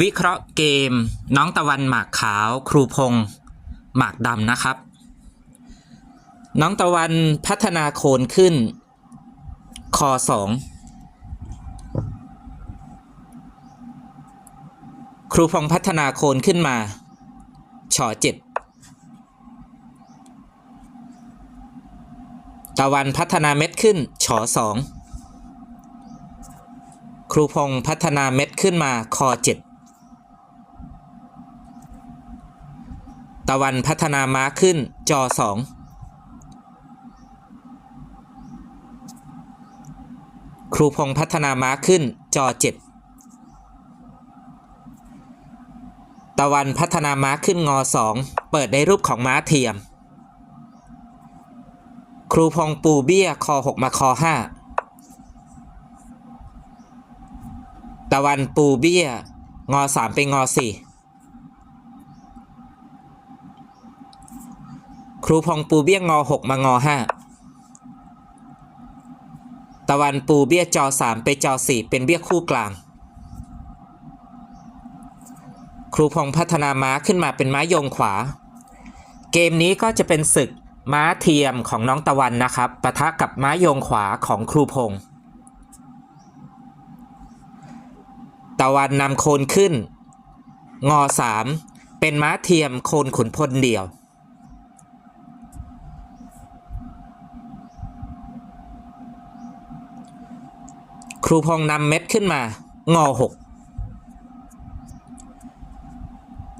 วิเคราะห์เกมน้องตะวันหมากขาวครูพงษ์หมากดำนะครับ น้องตะวันพัฒนาโคนขึ้น คอสองครูพงษ์พัฒนาโคนขึ้นมาชอเจ็ดตะวันพัฒนาเม็ดขึ้นชอสองครูพงษ์พัฒนาเม็ดขึ้นมาคอเจ็ด ตะวันพัฒนาม้าขึ้นจอสองครูพงพัฒนาม้าขึ้นจอเจ็ดตะวันพัฒนาม้าขึ้นงอสองเปิดในรูปของม้าเทียม ครูพงปูเบี้ยคอหกมาคอห้าตะวันปูเบี้ยงอสามเป็นงอสี่ ครูพงปูเบี้ยงอหกมางอห้าตะวันปูเบี้ยจอสามไปจอสี่เป็นเบี้ยคู่กลาง ครูพงพัฒนาม้าขึ้นมาเป็นม้ายงขวา เกมนี้ก็จะเป็นศึกม้าเทียมของน้องตะวันนะครับปะทะกับม้ายงขวาของครูพง ตะวันนำโคนขึ้น งอสามเป็นม้าเทียมโคนขุนพลเดี่ยว ครูพงษ์นำเม็ดขึ้นมางอหก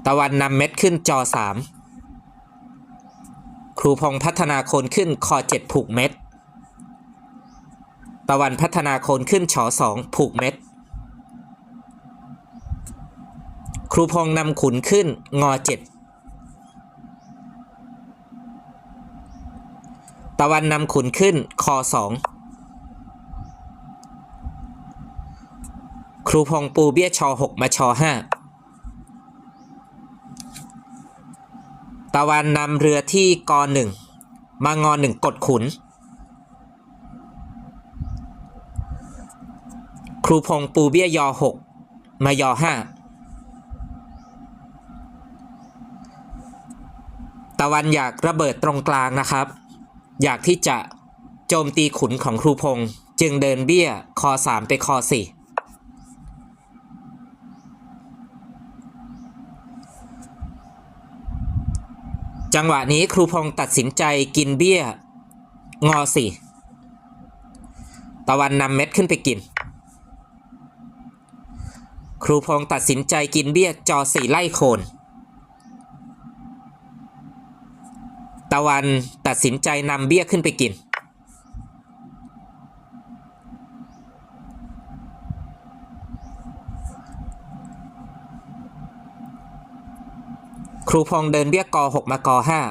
ตะวันนำเม็ดขึ้นจอสามครูพงษ์พัฒนาโคนขึ้นคอเจ็ดผูกเม็ด ตะวันพัฒนาโคนขึ้นชอสองผูกเม็ด ครูพงษ์นำขุนขึ้นงอเจ็ดตะวันนำขุนขึ้นคอสอง ครูพงปูเบี้ยชอหกมาชอห้าตะวันนำเรือที่กอหนึ่งมางอหนึ่งกดขุน ครูพงปูเบี้ยยอหกมายอห้าตะวันอยากระเบิดตรงกลางนะครับ อยากที่จะโจมตีขุนของครูพง จึงเดินเบี้ยคอสามไปคอสี่ จังหวะนี้ครูพงษ์ตัดสินใจกินเบี้ย งอสี่ตะวันนำเม็ดขึ้นไปกิน ครูพงษ์ตัดสินใจกินเบี้ยจอสี่ไล่โคน ตะวันตัดสินใจนำเบี้ยขึ้นไปกิน ครูพงเดินเบี้ยกอหกมากอห้า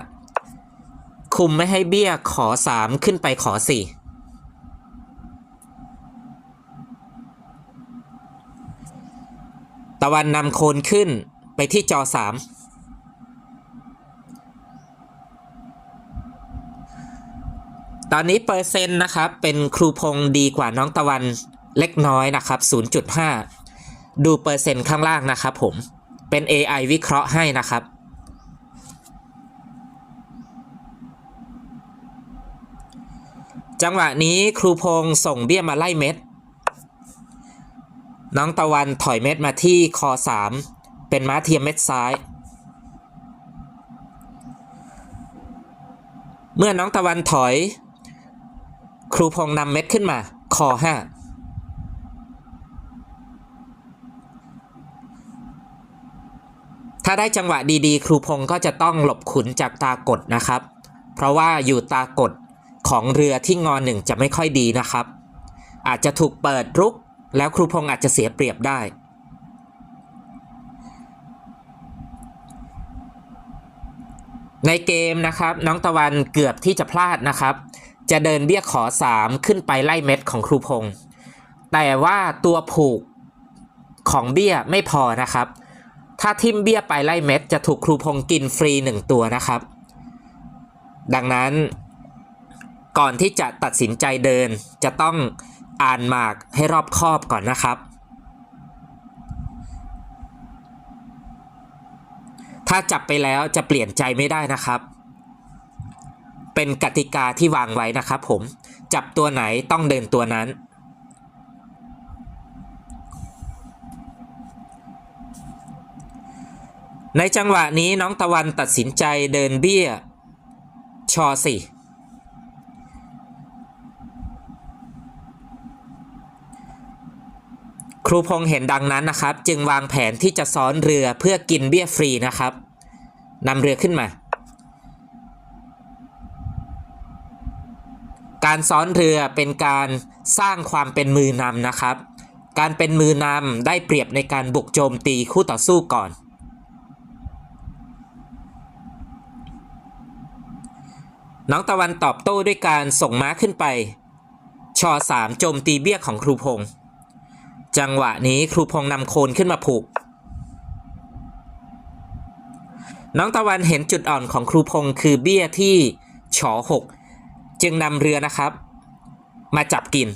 คุมไม่ให้เบี้ยขอสามขึ้นไปขอสี่ตะวันนำโคนขึ้นไปที่จอสามตอนนี้เปอร์เซ็นต์นะครับ เป็นครูพงดีกว่าน้องตะวันเล็กน้อยนะครับ 0.5 ดูเปอร์เซ็นต์ข้างล่างนะครับผม เป็น AI วิเคราะห์ให้นะครับ จังหวะนี้ครูพงษ์ส่งเบี้ยมาไล่เม็ด น้องตะวันถอยเม็ดมาที่คอ3เป็นม้าเทียมเม็ดซ้าย เมื่อน้องตะวันถอย ครูพงษ์นำเม็ดขึ้นมา คอ5ถ้าได้จังหวะดีๆ ครูพงษ์ก็จะต้องหลบขุนจากตากดนะครับ เพราะว่าอยู่ตากด ของเรือที่งอหนึ่งจะไม่ค่อยดีนะครับ อาจจะถูกเปิดรุก แล้วครูพงษ์อาจจะเสียเปรียบได้ ในเกมนะครับน้องตะวันเกือบที่จะพลาดนะครับ จะเดินเบี้ยขอ 3 ขึ้นไปไล่เม็ดของครูพงษ์แต่ว่าตัวผูกของเบี้ยไม่พอนะครับ ถ้าทิมเบี้ยไปไล่เม็ดจะถูกครูพงกินฟรีหนึ่งตัวนะครับ ดังนั้น ก่อนที่จะตัดสินใจเดิน จะต้องอ่านหมากให้รอบคอบก่อนนะครับ ถ้าจับไปแล้วจะเปลี่ยนใจไม่ได้นะครับ เป็นกติกาที่วางไว้นะครับผม จับตัวไหนต้องเดินตัวนั้นในจังหวะนี้น้องตะวันตัดสินใจเดินเบี้ย ชอสี่ ครูพงษ์เห็นดังนั้นนะครับ จึงวางแผนที่จะซ้อนเรือเพื่อกินเบี้ยฟรีนะครับนำเรือขึ้นมา การซ้อนเรือเป็นการสร้างความเป็นมือนำนะครับ การเป็นมือนำได้เปรียบในการบุกโจมตีคู่ต่อสู้ก่อนน้องตะวันตอบโต้ด้วยการส่งม้าขึ้นไป ชอสามโจมตีเบี้ยของครูพงษ์ จังหวะนี้ครูพงนำโคนขึ้นมาผูก น้องตะวันเห็นจุดอ่อนของครูพงคือเบี้ยที่ฉอหกจึงนำเรือนะครับ มาจับกิน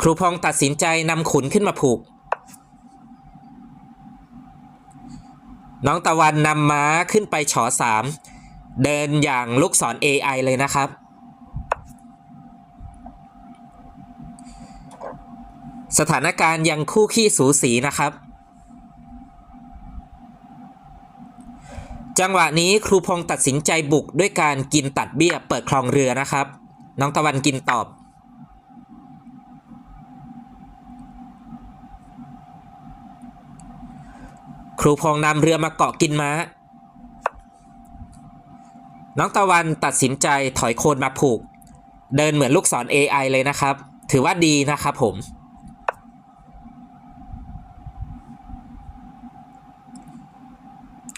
ครูพงตัดสินใจนำขุนขึ้นมาผูก น้องตะวันนำม้าขึ้นไปฉอสามเดินอย่างลูกศร AI เลยนะครับ สถานการณ์ยังคู่ขี้สูสีนะครับ จังหวะนี้ครูพงตัดสินใจบุกด้วยการกินตัดเบี้ยเปิดคลองเรือนะครับ น้องตะวันกินตอบครูพงนำเรือมาเกาะกินม้า น้องตะวันตัดสินใจถอยโคนมาผูก เดินเหมือนลูกศร AI เลยนะครับ ถือว่าดีนะครับผม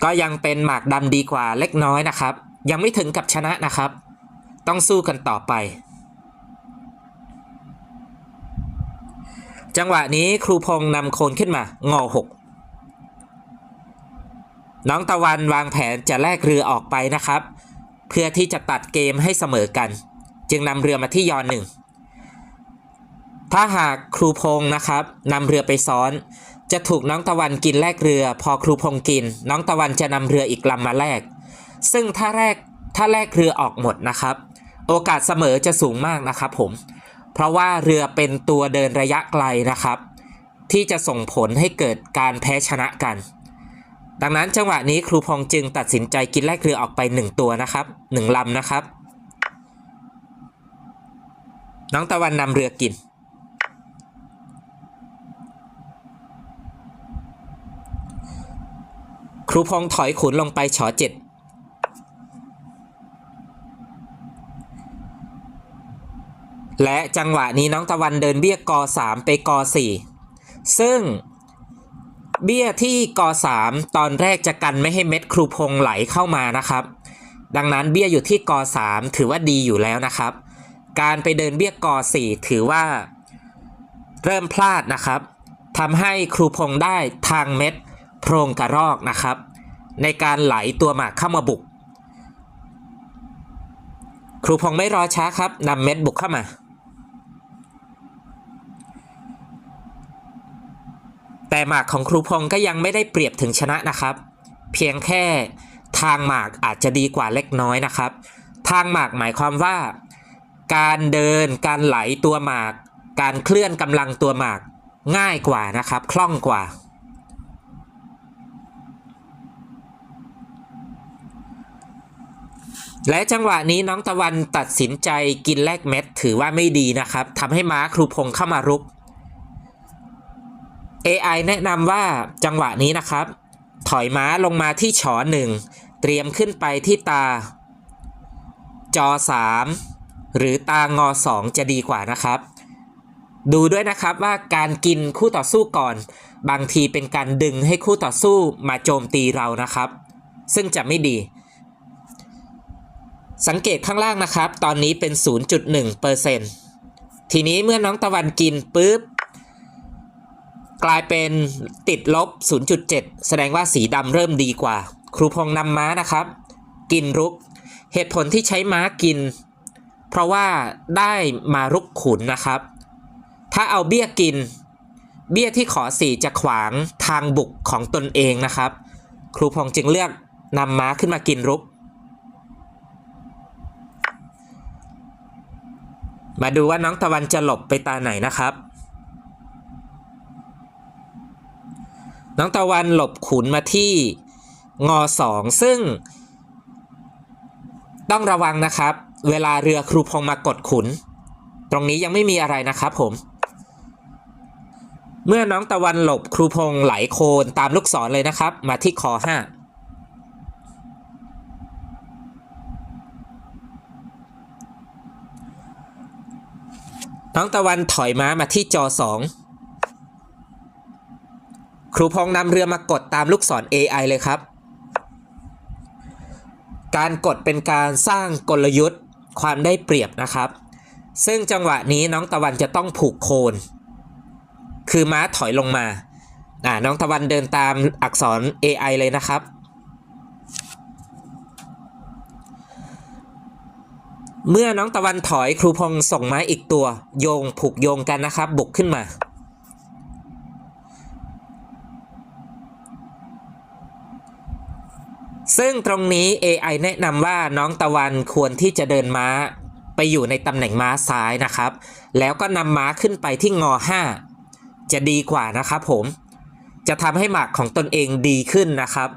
ก็ยังเป็นหมากดำดีกว่าเล็กน้อยนะครับ ยังไม่ถึงกับชนะนะครับ ต้องสู้กันต่อไป จังหวะนี้ครูพงนำโคนขึ้นมางอหกน้องตะวันวางแผนจะแลกเรือออกไปนะครับ เพื่อที่จะตัดเกมให้เสมอกัน จึงนำเรือมาที่ยอนหนึ่งถ้าหากครูพงนะครับนำเรือไปซ้อน จะถูกน้องตะวันกินแลกเรือ พอครูพงกิน น้องตะวันจะนำเรืออีกลำมาแลก ซึ่งถ้าแลกถ้าแลกเรือออกหมดนะครับ โอกาสเสมอจะสูงมากนะครับผม เพราะว่าเรือเป็นตัวเดินระยะไกลนะครับ ที่จะส่งผลให้เกิดการแพ้ชนะกัน ดังนั้นจังหวะนี้ครูพงจึงตัดสินใจกินแลกเรือออกไป 1 ตัวนะครับ1ลำนะครับ น้องตะวันนำเรือกิน ครูพงษ์ถอยขุนลงไปฉอเจ็ดและจังหวะนี้น้องตะวันเดินเบี้ยกอ3ไปกอ4ซึ่งเบี้ยที่กอ3ตอนแรกจะกันไม่ให้เม็ดครูพงษ์ไหลเข้ามานะครับ ดังนั้นเบี้ยอยู่ที่กอ3ถือว่าดีอยู่แล้วนะครับ การไปเดินเบี้ยกอ4ถือว่า เริ่มพลาดนะครับทำให้ครูพงษ์ได้ทางเม็ด โพรงกระรอกนะครับ ในการไหลตัวหมากเข้ามาบุก ครูพงไม่รอช้าครับนำเม็ดบุกเข้ามา แต่หมากของครูพงก็ยังไม่ได้เปรียบถึงชนะนะครับ เพียงแค่ทางหมากอาจจะดีกว่าเล็กน้อยนะครับ ทางหมากหมายความว่า การเดินการไหลตัวหมาก การเคลื่อนกำลังตัวหมากง่ายกว่านะครับ คล่องกว่า และจังหวะนี้น้องตะวันตัดสินใจกินแลกเม็ดถือว่าไม่ดีนะครับทำให้ม้าครูพงเข้ามารุก AI แนะนำว่าจังหวะนี้นะครับ ถอยม้าลงมาที่ฉอหนึ่งเตรียมขึ้นไปที่ตา จอ3หรือตางอ2จะดีกว่านะครับ ดูด้วยนะครับว่าการกินคู่ต่อสู้ก่อน บางทีเป็นการดึงให้คู่ต่อสู้มาโจมตีเรานะครับ ซึ่งจะไม่ดี สังเกตข้างล่างนะครับ ตอนนี้เป็น 0.1%ทีนี้เมื่อน้องตะวันกินปุ๊บ กลายเป็นติดลบ 0.7 แสดงว่าสีดำเริ่มดีกว่า ครูพงนำม้านะครับ กินรุก เหตุผลที่ใช้ม้ากิน เพราะว่าได้มารุกขุนนะครับ ถ้าเอาเบี้ยกิน เบี้ยที่ขอสีจะขวางทางบุกของตนเองนะครับ ครูพงจึงเลือกนำม้าขึ้นมากินรุก มาดูว่าน้องตะวันจะหลบไปตาไหนนะครับ น้องตะวันหลบขุนมาที่งอสองซึ่ง ต้องระวังนะครับ เวลาเรือครูพงมากดขุน ตรงนี้ยังไม่มีอะไรนะครับผม เมื่อน้องตะวันหลบครูพงไหลโคนตามลูกศรเลยนะครับ มาที่คอห้า น้องตะวันถอยม้ามาที่จอสองครูพงนำเรือมากดตามลูกศร AI เลยครับ การกดเป็นการสร้างกลยุทธ์ความได้เปรียบนะครับ ซึ่งจังหวะนี้น้องตะวันจะต้องผูกโคน คือม้าถอยลงมาอ่าน้องตะวันเดินตามอักษร AI เลยนะครับ เมื่อน้องตะวันถอยครูพงส่งไม้อีกตัว โยงผูกโยงกันนะครับ บุกขึ้นมา ซึ่งตรงนี้ AI แนะนำว่าน้องตะวันควรที่จะเดินม้าไปอยู่ในตำแหน่งม้าซ้ายนะครับ แล้วก็นำม้าขึ้นไปที่งอ 5 จะดีกว่านะครับผม จะทำให้หมากของตนเองดีขึ้นนะครับ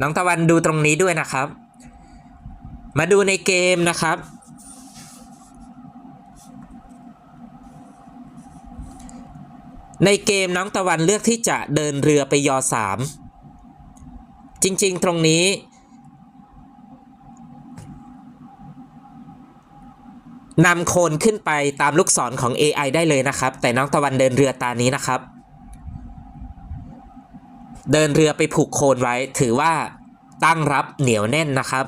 น้องตะวันดูตรงนี้ด้วยนะครับ มาดูในเกมนะครับ ในเกมน้องตะวันเลือกที่จะเดินเรือไปยอสามจริงๆตรงนี้ นำโคนขึ้นไปตามลูกศรของ AI ได้เลยนะครับ แต่น้องตะวันเดินเรือตานี้นะครับ เดินเรือไปผูกโคนไว้ถือว่าตั้งรับเหนียวแน่นนะครับ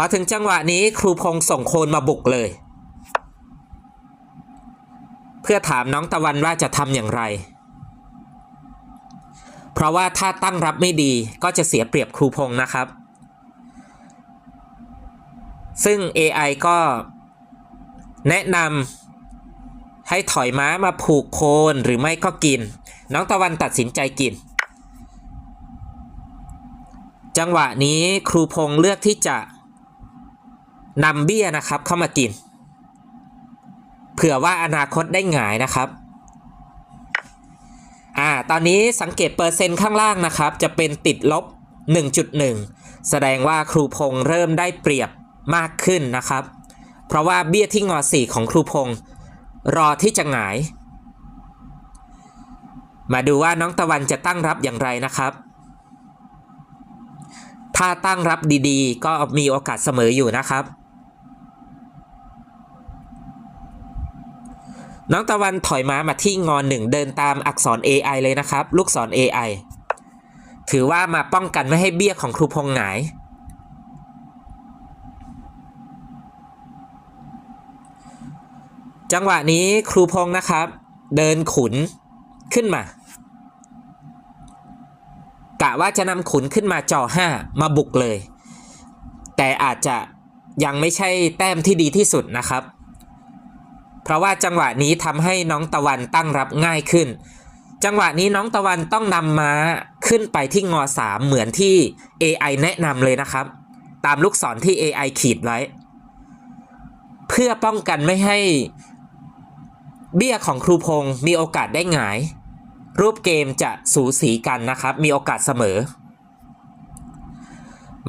พอถึงจังหวะนี้ครูพงส่งโคนมาบุกเลย เพื่อถามน้องตะวันว่าจะทำอย่างไร เพราะว่าถ้าตั้งรับไม่ดีก็จะเสียเปรียบครูพงนะครับ ซึ่ง AI ก็แนะนำให้ถอยม้ามาผูกโคนหรือไม่ก็กิน น้องตะวันตัดสินใจกิน จังหวะนี้ครูพงเลือกที่จะ นำเบี้ยนะครับเข้ามากิน เผื่อว่าอนาคตได้หงายนะครับอ่าตอนนี้สังเกตเปอร์เซ็นต์ข้างล่างนะครับ จะเป็นติดลบ 1.1 แสดงว่าครูพงเริ่มได้เปรียบมากขึ้นนะครับ เพราะว่าเบี้ยที่งอ4ของครูพงรอที่จะหงาย มาดูว่าน้องตะวันจะตั้งรับอย่างไรนะครับ ถ้าตั้งรับดีๆ ก็มีโอกาสเสมออยู่นะครับ น้องตะวันถอยม้ามาที่งอนหนึ่งเดินตามอักษร AI เลยนะครับ ลูกศร AI ถือว่ามาป้องกันไม่ให้เบี้ยของครูพงหงาย จังหวะนี้ครูพงนะครับ เดินขุนขึ้นมากะว่าจะนำขุนขึ้นมาจอ5มาบุกเลย แต่อาจจะยังไม่ใช่แต้มที่ดีที่สุดนะครับ เพราะว่าจังหวะนี้ทำให้น้องตะวันตั้งรับง่ายขึ้น จังหวะนี้น้องตะวันต้องนำม้าขึ้นไปที่งอ3เหมือนที่ AI แนะนำเลยนะครับ ตามลูกศรที่ AI ขีดไว้ เพื่อป้องกันไม่ให้เบี้ยของครูพงศ์มีโอกาสได้หงาย รูปเกมจะสูสีกันนะครับ มีโอกาสเสมอ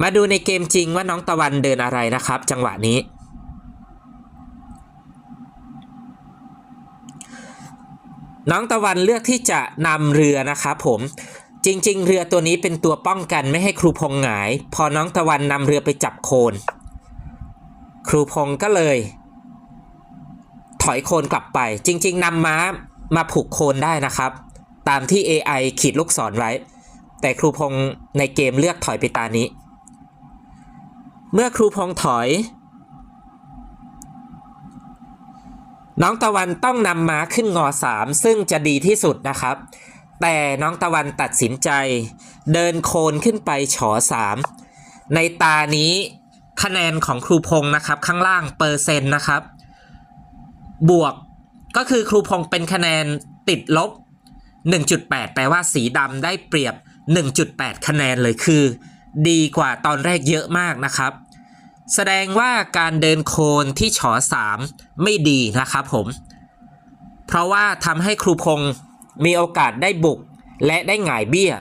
มาดูในเกมจริงว่าน้องตะวันเดินอะไรนะครับ จังหวะนี้ น้องตะวันเลือกที่จะนำเรือนะครับผมจริง ๆ เรือตัวนี้เป็นตัวป้องกันไม่ให้ครูพงหงาย พอน้องตะวันนำเรือไปจับโคน ครูพงก็เลย ถอยโคนกลับไป จริง ๆนำม้ามาผูกโคนได้นะครับ ตามที่ AI ขีดลูกศรไว้ แต่ครูพงในเกมเลือกถอยไปตานี้ เมื่อครูพงถอย น้องตะวันต้องนำม้าขึ้นงอ3ซึ่งจะดีที่สุดนะครับ แต่น้องตะวันตัดสินใจ เดินโคนขึ้นไปฉอ3ในตานี้คะแนนของครูพงนะครับข้างล่างเปอร์เซ็นต์นะครับ บวกก็คือครูพงเป็นคะแนนติดลบ 1.8 แปลว่าสีดำได้เปรียบ 1.8 คะแนนเลยคือ ดีกว่าตอนแรกเยอะมากนะครับ แสดงว่าการเดินโคนที่ฉอ3ไม่ดีนะครับผม เพราะว่าทำให้ครูพงศ์มีโอกาสได้บุกและได้หงายเบี้ย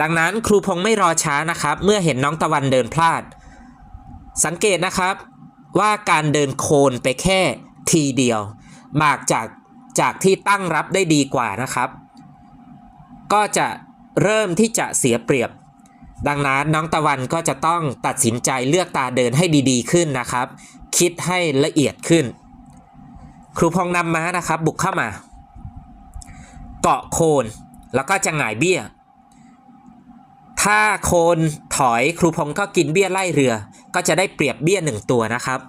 ดังนั้นครูพงศ์ไม่รอช้านะครับ เมื่อเห็นน้องตะวันเดินพลาด สังเกตนะครับว่าการเดินโคนไปแค่ทีเดียว มากจากจากที่ตั้งรับได้ดีกว่านะครับ ก็จะเริ่มที่จะเสียเปรียบ ดังนั้นน้องตะวันก็จะต้องตัดสินใจเลือกตาเดินให้ดี ๆ ขึ้นนะครับ คิดให้ละเอียดขึ้น ครูพงษ์นำม้านะครับ บุกเข้ามา เกาะโคนแล้วก็จะหงายเบี้ย ถ้าโคนถอยครูพงษ์ก็กินเบี้ยไล่เรือ ก็จะได้เปรียบเบี้ยหนึ่งตัวนะครับ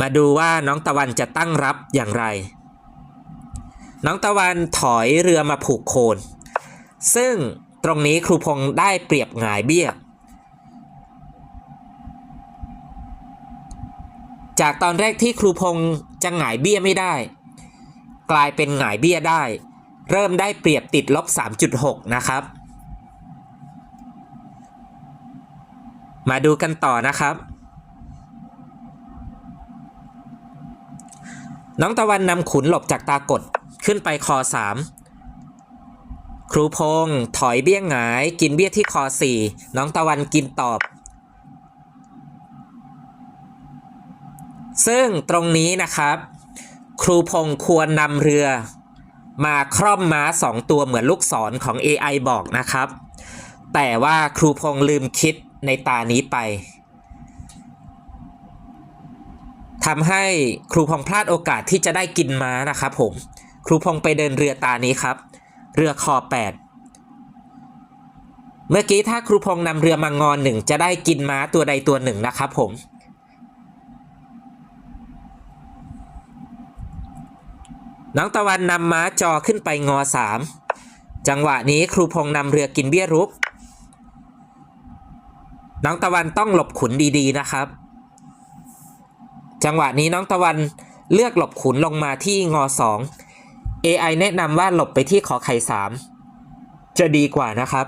มาดูว่าน้องตะวันจะตั้งรับอย่างไร น้องตะวันถอยเรือมาผูกโคน ซึ่ง ตรงนี้ครูพงษ์ได้เปรียบหงายเบี้ย จากตอนแรกที่ครูพงษ์จะหงายเบี้ยไม่ได้ กลายเป็นหงายเบี้ยได้ เริ่มได้เปรียบติดลบ 3.6 นะครับ มาดูกันต่อนะครับ น้องตะวันนำขุนหลบจากตากดขึ้นไปคอ3 รูพงษ์ถอยเบี้ยงหงาย กินเบี้ยที่คอ4น้องตะวันกินตอบ ซึ่งตรงนี้นะครับ ครูพงษ์ควรนำเรือ มาคร่อมม้า2ตัวเหมือนลูกศรของ AI บอกนะครับ แต่ว่าครูพงษ์ลืมคิดในตานี้ไปทำให้ครูพงษ์พลาดโอกาสที่จะได้กินม้านะครับผม ครูพงษ์ไปเดินเรือตานี้ครับ เรือคอ 8 เมื่อกี้ถ้าครูพงษ์นำเรือมางอนหนึ่งจะได้กินม้าตัวใดตัวหนึ่งนะครับผม น้องตะวันนำม้าจอขึ้นไปงอ 3 จังหวะนี้ครูพงษ์นำเรือกินเบี้ยรุกน้องตะวันต้องหลบขุนดีๆนะครับ จังหวะนี้น้องตะวันเลือกหลบขุนลงมาที่งอ 2 AI แนะนำว่าหลบไปที่ขอไข่3จะดีกว่านะครับ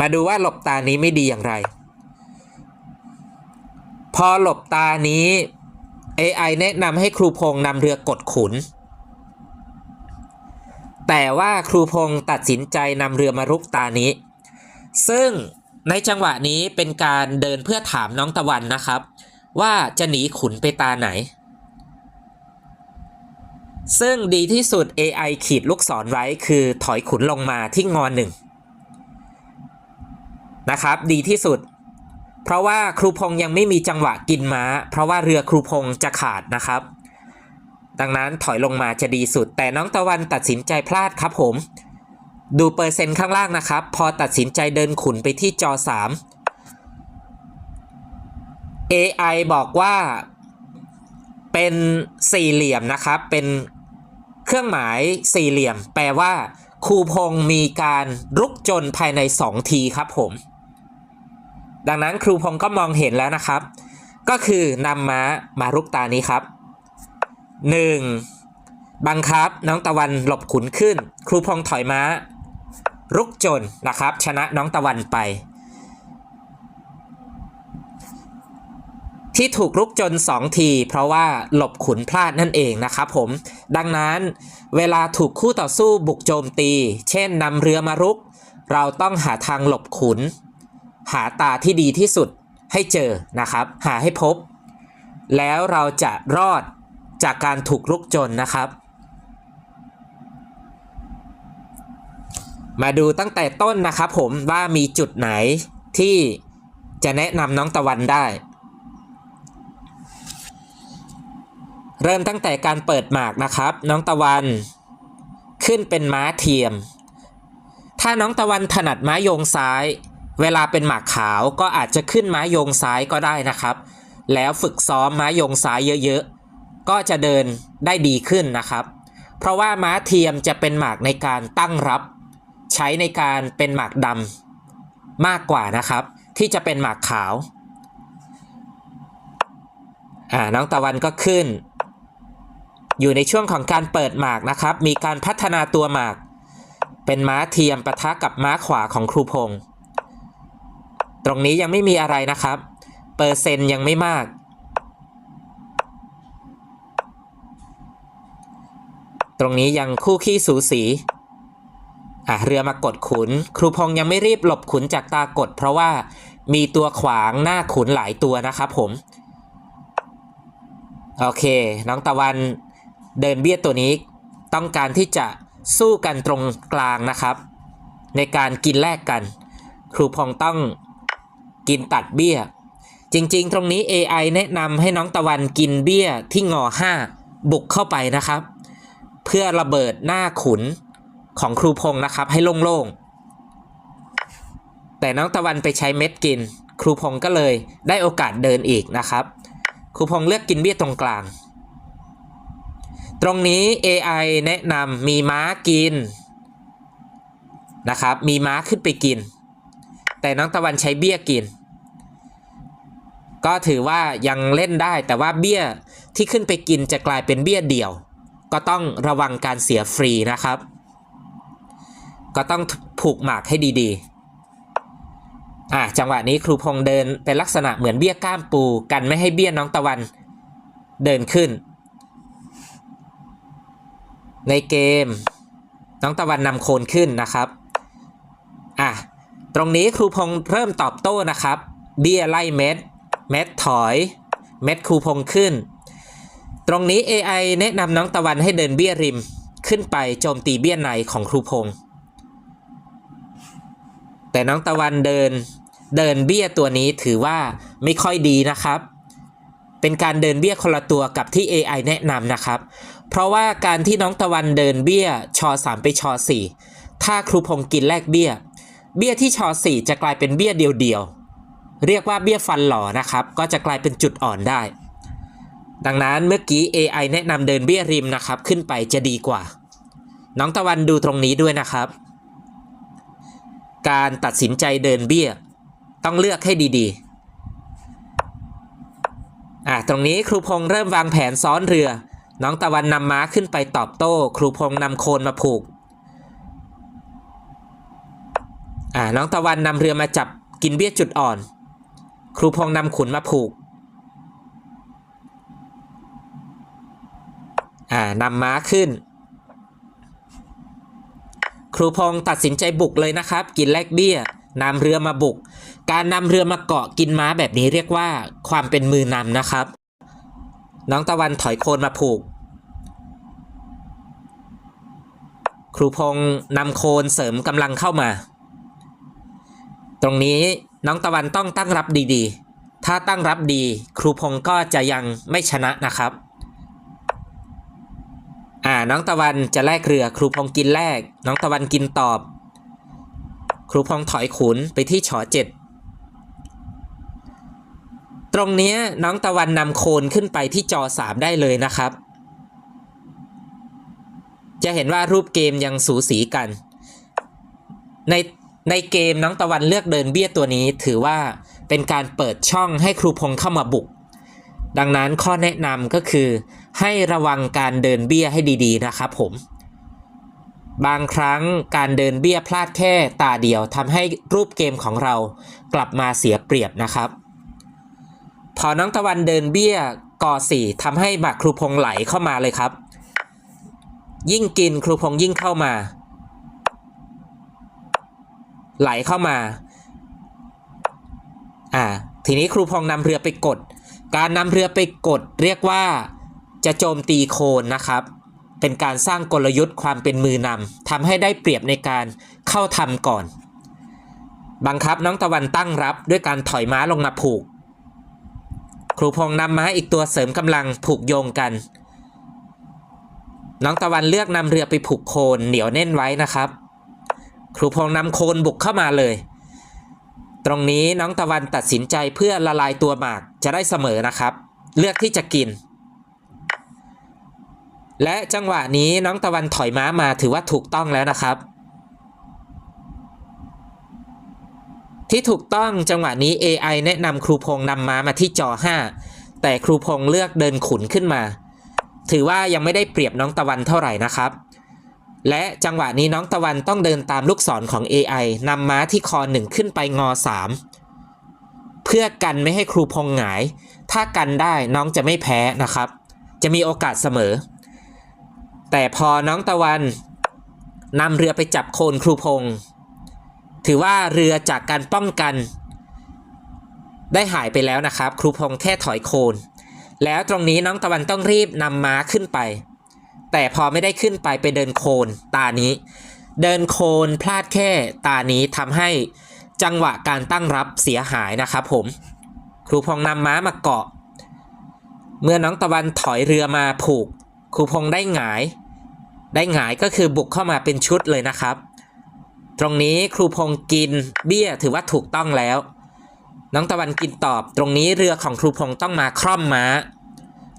มาดูว่าหลบตานี้ไม่ดีอย่างไร พอหลบตานี้ AI แนะนำให้ครูพงนำเรือกดขุน แต่ว่าครูพงตัดสินใจนำเรือมารุกตานี้ ซึ่งในจังหวะนี้เป็นการเดินเพื่อถามน้องตะวันนะครับ ว่าจะหนีขุนไปตาไหน ซึ่งดีที่สุด AI ขีดลูกศรไว้คือถอยขุนลงมาที่งอนหนึ่งนะครับ ดีที่สุด เพราะว่าครูพงษ์ยังไม่มีจังหวะกินม้า เพราะว่าเรือครูพงษ์จะขาดนะครับ ดังนั้นถอยลงมาจะดีสุด แต่น้องตะวันตัดสินใจพลาดครับผม ดูเปอร์เซ็นต์ข้างล่างนะครับ พอตัดสินใจเดินขุนไปที่จอ 3 AI บอกว่าเป็นสี่เหลี่ยมนะครับ เป็น เครื่องหมายสี่เหลี่ยม แปลว่า ครูพงษ์มีการรุกจนภายใน 2 ทีครับผม ดังนั้นครูพงษ์ก็มองเห็นแล้วนะครับ ก็คือนำม้ามารุกตานี้ครับ 1. บังคับน้องตะวันหลบขุนขึ้น ครูพงษ์ถอยม้า รุกจนนะครับ ชนะน้องตะวันไป ที่ถูกรุกจน 2 ที เพราะว่าหลบขุนพลาดนั่นเองนะครับผม ดังนั้นเวลาถูกคู่ต่อสู้บุกโจมตี เช่นนำเรือมารุก เราต้องหาทางหลบขุน หาตาที่ดีที่สุดให้เจอนะครับ หาให้พบ แล้วเราจะรอดจากการถูกรุกจนนะครับ มาดูตั้งแต่ต้นนะครับผมว่ามีจุดไหนที่จะแนะนำน้องตะวันได้ เริ่มตั้งแต่การเปิดหมากนะครับ น้องตะวันขึ้นเป็นม้าเทียม ถ้าน้องตะวันถนัดม้าโยงซ้าย เวลาเป็นหมากขาวก็อาจจะขึ้นม้าโยงซ้ายก็ได้นะครับ แล้วฝึกซ้อมม้าโยงซ้ายเยอะๆ ก็จะเดินได้ดีขึ้นนะครับ เพราะว่าม้าเทียมจะเป็นหมากในการตั้งรับ ใช้ในการเป็นหมากดำมากกว่านะครับ ที่จะเป็นหมากขาวอ่าน้องตะวันก็ขึ้น อยู่ในช่วงของการเปิดหมากนะครับ มีการพัฒนาตัวหมาก เป็นม้าเทียมปะทะกับม้าขวาของครูพงษ์ตรงนี้ยังไม่มีอะไรนะครับ เปอร์เซ็นต์ยังไม่มาก ตรงนี้ยังคู่ขี้สูสีอะเรือมากดขุน ครูพงษ์ยังไม่รีบหลบขุนจากตากด เพราะว่ามีตัวขวางหน้าขุนหลายตัวนะครับผม โอเค น้องตะวัน เดินเบี้ยตัวนี้ต้องการที่จะสู้กันตรงกลางนะครับ ในการกินแลกกัน ครูพงต้องกินตัดเบี้ย จริงๆ ตรงนี้ AI แนะนำให้น้องตะวันกินเบี้ยที่งอ 5 บุกเข้าไปนะครับ เพื่อระเบิดหน้าขุนของครูพงนะครับให้โล่งๆ แต่น้องตะวันไปใช้เม็ดกิน ครูพงก็เลยได้โอกาสเดินอีกนะครับ ครูพงเลือกกินเบี้ยตรงกลาง ตรงนี้ AI แนะนำมีม้ากินนะครับ มีม้าขึ้นไปกิน แต่น้องตะวันใช้เบี้ยกิน ก็ถือว่ายังเล่นได้แต่ว่าเบี้ยที่ขึ้นไปกินจะกลายเป็นเบี้ยเดี่ยว ก็ต้องระวังการเสียฟรีนะครับ ก็ต้องผูกหมากให้ดีๆอะจังหวะนี้ครูพงเดินเป็นลักษณะเหมือนเบี้ยก้ามปู กันไม่ให้เบี้ยน้องตะวันเดินขึ้น ในเกม น้องตะวันนำโคนขึ้นนะครับอะตรงนี้ครูพงษ์เริ่มตอบโต้นะครับ เบี้ยไล่เม็ด เม็ดถอย เม็ดครูพงษ์ขึ้น ตรงนี้ AI แนะนำน้องตะวันให้เดินเบี้ยริมขึ้นไปโจมตีเบี้ยในของครูพงษ์แต่น้องตะวันเดินเดินเบี้ยตัวนี้ถือว่าไม่ค่อยดีนะครับ เป็นการเดินเบี้ยคนละตัวกับที่ AI แนะนำนะครับ เพราะว่าการที่น้องตะวันเดินเบี้ยชอ3ไปชอ4ถ้าครูพงกินแลกเบี้ย เบี้ยที่ชอ4จะกลายเป็นเบี้ยเดียวๆเรียกว่าเบี้ยฟันหล่อนะครับ ก็จะกลายเป็นจุดอ่อนได้ ดังนั้นเมื่อกี้ AI แนะนำเดินเบี้ยริมนะครับ ขึ้นไปจะดีกว่า น้องตะวันดูตรงนี้ด้วยนะครับ การตัดสินใจเดินเบี้ย ต้องเลือกให้ดีๆอะตรงนี้ครูพงเริ่มวางแผนซ้อนเรือ น้องตะวันนำม้าขึ้นไปตอบโต้ ครูพงนำโคนมาผูกอ่าน้องตะวันนำเรือมาจับกินเบี้ยจุดอ่อน ครูพงนำขุนมาผูกอ่านำม้าขึ้น ครูพงตัดสินใจบุกเลยนะครับ กินแลกเบี้ยนำเรือมาบุก การนำเรือมาเกาะกินม้าแบบนี้เรียกว่า ความเป็นมือนำนะครับ น้องตะวันถอยโคนมาผูก ครูพงษ์นำโคนเสริมกำลังเข้ามา ตรงนี้น้องตะวันต้องตั้งรับดีๆ ถ้าตั้งรับดี ครูพงษ์ก็จะยังไม่ชนะนะครับ อ่าน้องตะวันจะแลกเรือ ครูพงษ์กินแลกน้องตะวันกินตอบ ครูพงษ์ถอยขุนไปที่ฉอเจ็ด รงนี้น้องตะวันนำโคนขึ้นไปที่จอ 3 ได้เลยนะครับ จะเห็นว่ารูปเกมยังสูสีกัน ในในเกมน้องตะวันเลือกเดินเบี้ยตัวนี้ ถือว่าเป็นการเปิดช่องให้ครูพงเข้ามาบุก ดังนั้นข้อแนะนำก็คือ ให้ระวังการเดินเบี้ยให้ดีๆนะครับผม บางครั้งการเดินเบี้ยพลาดแค่ตาเดียวทำให้รูปเกมของเรากลับมาเสียเปรียบนะครับ พอน้องตะวันเดินเบี้ยกอสี่ทำให้บักครูพงไหลเข้ามาเลยครับ ยิ่งกินครูพงยิ่งเข้ามา ไหลเข้ามา อ่า ทีนี้ครูพงนำเรือไปกด การนำเรือไปกดเรียกว่าจะโจมตีโคนนะครับ เป็นการสร้างกลยุทธ์ความเป็นมือนำทำให้ได้เปรียบในการเข้าทำก่อน บังคับน้องตะวันตั้งรับด้วยการถอยม้าลงมาผูก ครูพงษ์นำม้าอีกตัวเสริมกำลังผูกโยงกัน น้องตะวันเลือกนำเรือไปผูกโคนเหนียวแน่นไว้นะครับ ครูพงษ์นำโคนบุกเข้ามาเลย ตรงนี้น้องตะวันตัดสินใจเพื่อละลายตัวหมากจะได้เสมอนะครับ เลือกที่จะกิน และจังหวะนี้น้องตะวันถอยม้ามาถือว่าถูกต้องแล้วนะครับ ที่ถูกต้องจังหวะนี้ AI แนะนำครูพงนำม้ามาที่จอ 5 แต่ครูพงเลือกเดินขุนขึ้นมา ถือว่ายังไม่ได้เปรียบน้องตะวันเท่าไหร่นะครับ และจังหวะนี้น้องตะวันต้องเดินตามลูกศรของ AI นำม้าที่คอหนึ่งขึ้นไปงอ 3 เพื่อกันไม่ให้ครูพงหงาย ถ้ากันได้น้องจะไม่แพ้นะครับ จะมีโอกาสเสมอ แต่พอน้องตะวันนำเรือไปจับโคนครูพง ถือว่าเรือจากการป้องกัน ได้หายไปแล้วนะครับ ครูพงแค่ถอยโคน แล้วตรงนี้น้องตะวันต้องรีบนำม้าขึ้นไป แต่พอไม่ได้ขึ้นไปไปเดินโคนตานี้ เดินโคนพลาดแค่ตานี้ทำให้จังหวะการตั้งรับเสียหายนะครับผม ครูพงนำม้ามาเกาะ เมื่อน้องตะวันถอยเรือมาผูก ครูพงได้หงาย ได้หงายก็คือบุกเข้ามาเป็นชุดเลยนะครับ ตรงนี้ครูพงกินเบี้ยถือว่าถูกต้องแล้ว น้องตะวันกินตอบ ตรงนี้เรือของครูพงต้องมาคร่อมม้า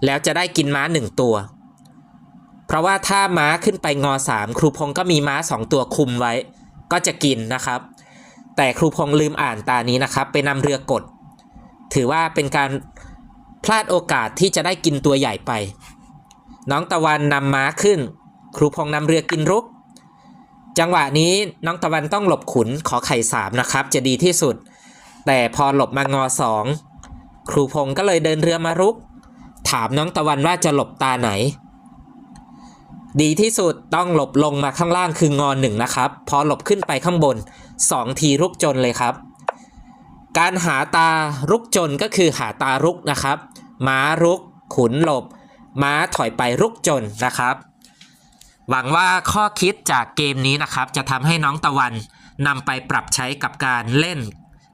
แล้วจะได้กินม้าหนึ่งตัว เพราะว่าถ้าม้าขึ้นไปงอสามครูพงก็มีม้าสองตัวคุมไว้ ก็จะกินนะครับ แต่ครูพงลืมอ่านตานี้นะครับ ไปนำเรือกด ถือว่าเป็นการพลาดโอกาสที่จะได้กินตัวใหญ่ไป น้องตะวันนำม้าขึ้น ครูพงนำเรือกินรุก จังหวะนี้น้องตะวันต้องหลบขุนขอไข่สามนะครับ จะดีที่สุด แต่พอหลบมางอสองครูพงก็เลยเดินเรือมารุก ถามน้องตะวันว่าจะหลบตาไหน ดีที่สุดต้องหลบลงมาข้างล่างคืองอนหนึ่งนะครับ พอหลบขึ้นไปข้างบน 2 ทีรุกจนเลยครับ การหาตารุกจนก็คือหาตารุกนะครับ ม้ารุก ขุนหลบ ม้าถอยไปรุกจนนะครับ หวังว่าข้อคิดจากเกมนี้นะครับ จะทำให้น้องตะวันนำไปปรับใช้กับการเล่น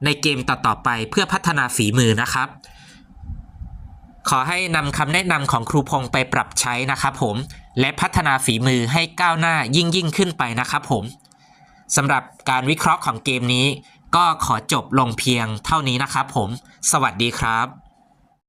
ในเกมต่อๆไปเพื่อพัฒนาฝีมือนะครับ ขอให้นำคำแนะนำของครูพงษ์ไปปรับใช้นะครับผมและพัฒนาฝีมือให้ก้าวหน้ายิ่งยิ่งขึ้นไปนะครับผมสำหรับการวิเคราะห์ของเกมนี้ ก็ขอจบลงเพียงเท่านี้นะครับผม สวัสดีครับ